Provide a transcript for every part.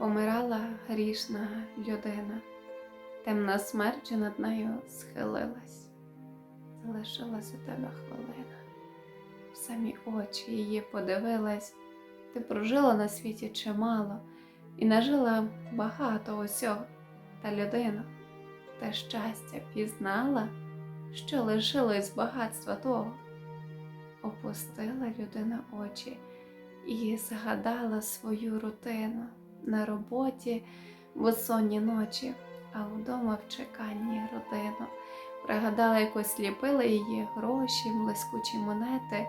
помирала грішна людина, темна смерть над нею схилилась. Залишилась у тебе хвилина. В самі очі її подивилась. Ти прожила на світі чимало і нажила багато усього. Та людина, те щастя пізнала, що лишилось багатства того. Опустила людина очі і згадала свою рутину на роботі в осонні ночі, а вдома в чеканні родину. Пригадала, як осліпили її гроші, блискучі монети,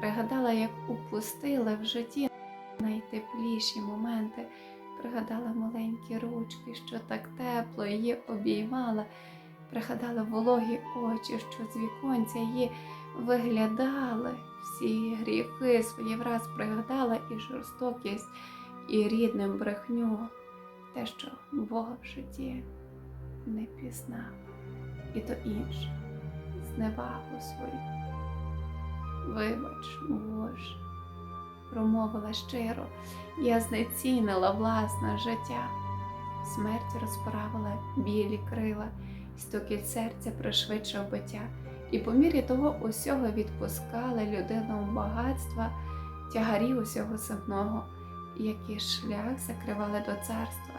пригадала, як упустила в житті найтепліші моменти, пригадала маленькі ручки, що так тепло її обіймала, пригадала вологі очі, що з віконця її виглядали, всі гріхи свої враз пригадала і жорстокість, і рідним брехню, те, що Бога в житті не пізнала, і то інше, зневагу свою. Вибач, Боже, промовила щиро, я знецінила власне життя. Смерть розправила білі крила, стукіт серця пришвидшив биття, і по мірі того усього відпускала людину багатства, тягарі усього земного, які шлях закривали до царства.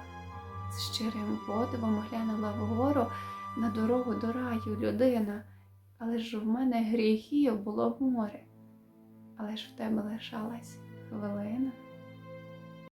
З щирим подивом глянула вгору на дорогу до раю людина, але ж в мене гріхів було море, але ж в тебе лишалась хвилина.